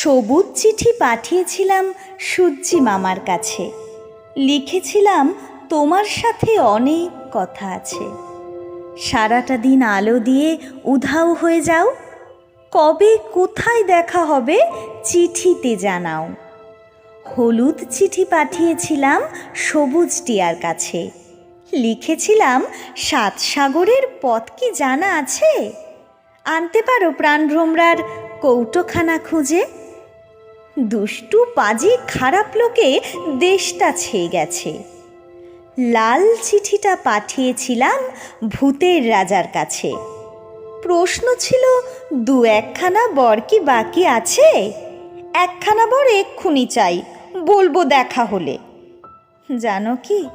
সবুজ চিঠি পাঠিয়েছিলাম সূর্যি মামার কাছে। লিখেছিলাম, তোমার সাথে অনেক কথা আছে। সারাটা দিন আলো দিয়ে উধাও হয়ে যাও। কবে কোথায় দেখা হবে চিঠিতে জানাও। হলুদ চিঠি পাঠিয়েছিলাম সবুজ টিয়ার কাছে। লিখেছিলাম, সাত সাগরের পথ কি জানা আছে? আনতে পারো প্রাণভ্রমরার কৌটোখানা খুঁজে। দুষ্টু পাজি খারাপ লোকে দেশটা ছেয়ে গেছে। লাল চিঠিটা পাঠিয়েছিলাম ভূতের রাজার কাছে। প্রশ্ন ছিল, দু একখানা বর কি বাকি আছে? একখানা বর এক্ষুনি চাই, বলব দেখা হলে। জানো কি,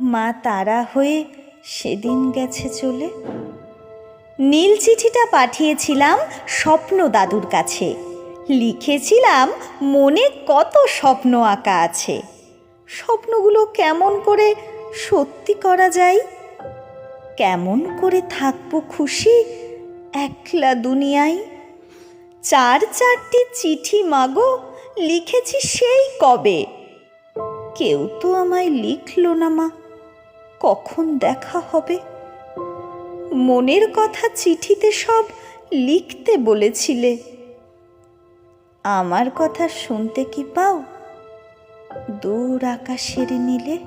মা তারা হয়ে সেদিন গেছে চলে। নীল চিঠিটা পাঠিয়েছিলাম স্বপ্ন দাদুর কাছে। লিখেছিলাম, মনে কত স্বপ্ন আঁকা আছে। স্বপ্নগুলো কেমন করে সত্যি করা যায়? কেমন করে থাকব খুশি একলা দুনিয়ায়? চার চারটি চিঠি মাগো, লিখেছি সেই কবে? কেউ তো আমায় লিখলো না মা, কখন দেখা হবে? মনের কথা চিঠিতে সব লিখতে বলেছিলে। আমার কথা শুনতে কি পাও? দূর আকাশের নীলে